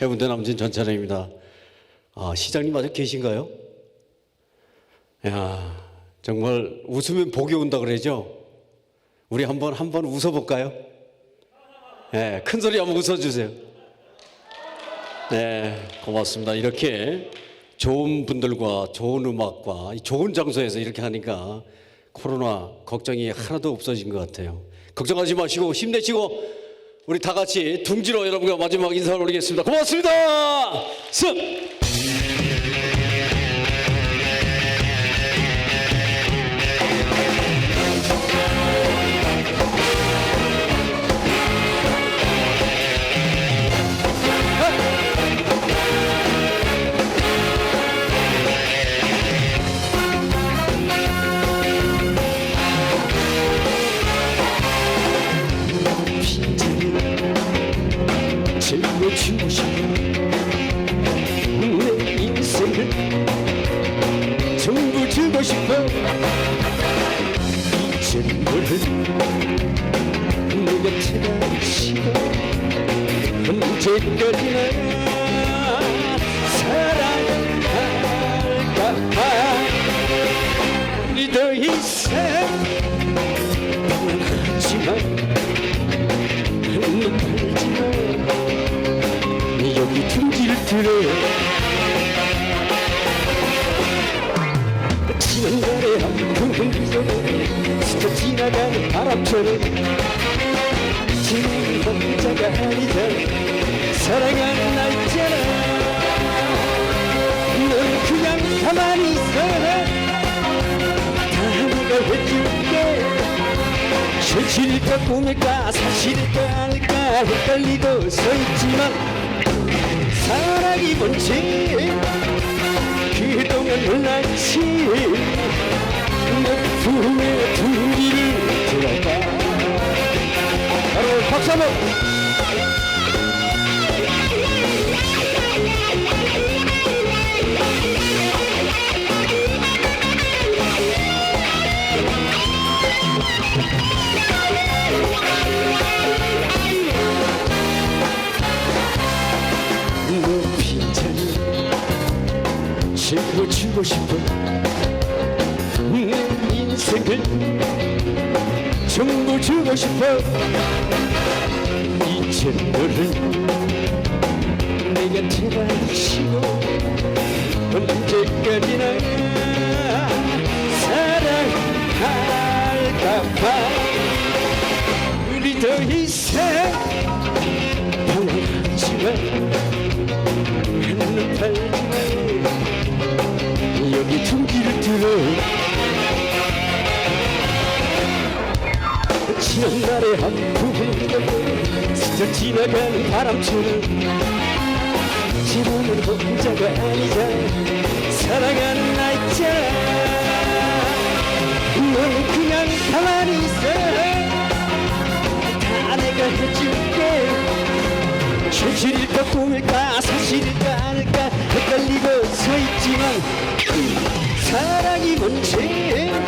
해운대 남진 전차장입니다. 아, 시장님 아직 계신가요? 야, 정말 웃으면 복이 온다 그러죠? 우리 한번 한번 웃어볼까요? 네, 큰 소리 한번 웃어주세요. 네, 고맙습니다. 이렇게 좋은 분들과 좋은 음악과 이 좋은 장소에서 이렇게 하니까 코로나 걱정이 하나도 없어진 것 같아요. 걱정하지 마시고 힘내시고 우리 다 같이 둥지로 여러분과 마지막 인사를 올리겠습니다. 고맙습니다. 승! 싶어 내 인생을 전부 주고 싶어 이젠 너를 내 곁에 쉬고 언제까지나 사랑할까봐 우리 더 이상 하지만 여기 둥지를 들어 지난 날의 한풍 속에 스쳐 지나가는 바람처럼. 지금 혼자가 아니잖아. 사랑하는 나 있잖아. 넌 그냥 가만히 있어라 다 내가 해줄게. 현실일까 꿈일까 사실일까 아닐까 헷갈리고 서 있지만 사랑이 뭔지. 그동안 몰랐지 채워주고 싶어 내 인생을 전부 주고 싶어. 이제 너를 내 곁에 다니시고 언제까지나 사랑할까봐. 우리 더 이상 눈 팔지마. 여 지난 날의 한 부분 스쳐 지나가는 바람처럼 지금은 혼자가 아니잖아 사랑하는 나 있잖아 넌 그냥 가만히 있어. 다 내가 해줄게. 현실일까 꿈일까 사실일까 아닐까 헷갈리고 서 있지만 사랑이 뭔지 그